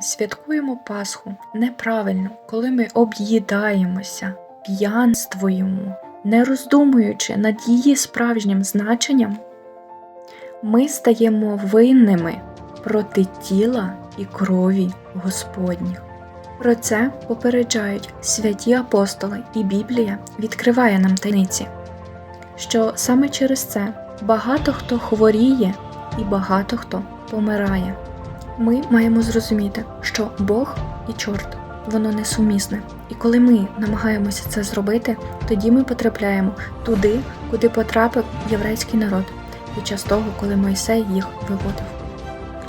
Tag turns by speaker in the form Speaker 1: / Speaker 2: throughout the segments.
Speaker 1: святкуємо Пасху неправильно, коли ми об'їдаємося, п'янствуємо, не роздумуючи над її справжнім значенням, ми стаємо винними проти тіла і крові Господніх. Про це попереджають святі апостоли, і Біблія відкриває нам таємниці, що саме через це багато хто хворіє і багато хто помирає. Ми маємо зрозуміти, що Бог і чорт воно несумісне. І коли ми намагаємося це зробити, тоді ми потрапляємо туди, куди потрапив єврейський народ під час того, коли Мойсей їх виводив.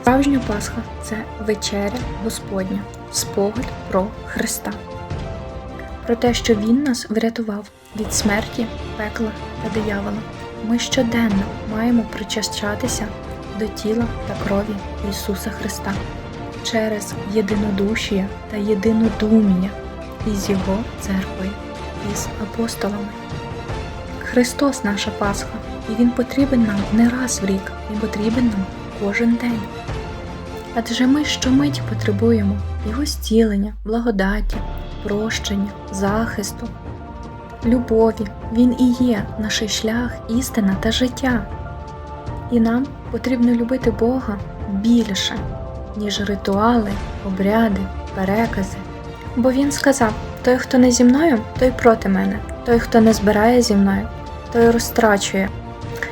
Speaker 1: Справжня Пасха це вечеря Господня, спогад про Христа, про те, що Він нас врятував від смерті, пекла та диявола. Ми щоденно маємо причащатися до тіла та крові Ісуса Христа через єдинодушія та єдинодумія із Його церквою, із апостолами. Христос наша Пасха, і Він потрібен нам не раз в рік, Він потрібен нам кожен день. Адже ми щомить потребуємо Його зцілення, благодаті, прощення, захисту, любові. Він і є наш шлях, істина та життя. І нам потрібно любити Бога більше, ніж ритуали, обряди, перекази. Бо Він сказав: той, хто не зі мною, той проти мене, той, хто не збирає зі мною, той розтрачує.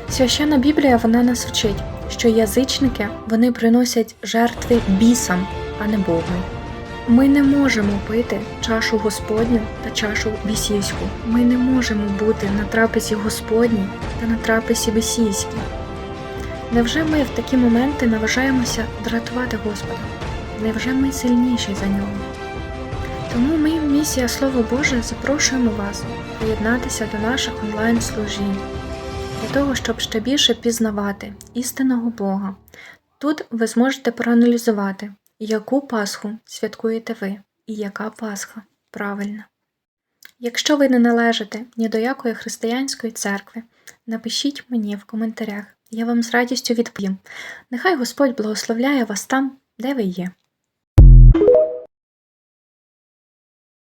Speaker 1: Священна Біблія вона нас вчить, що язичники вони приносять жертви бісам, а не Богу. Ми не можемо пити чашу Господню та чашу бісівську. Ми не можемо бути на трапезі Господній та на трапезі бісійській. Невже ми в такі моменти наважаємося дратувати Господа? Невже ми сильніші за нього? Тому ми, місія Слово Боже, запрошуємо вас приєднатися до наших онлайн-служінь для того, щоб ще більше пізнавати істинного Бога. Тут ви зможете проаналізувати, яку Пасху святкуєте ви і яка Пасха правильна. Якщо ви не належите ні до якої християнської церкви, напишіть мені в коментарях, я вам з радістю відповім. Нехай Господь благословляє вас там, де ви є.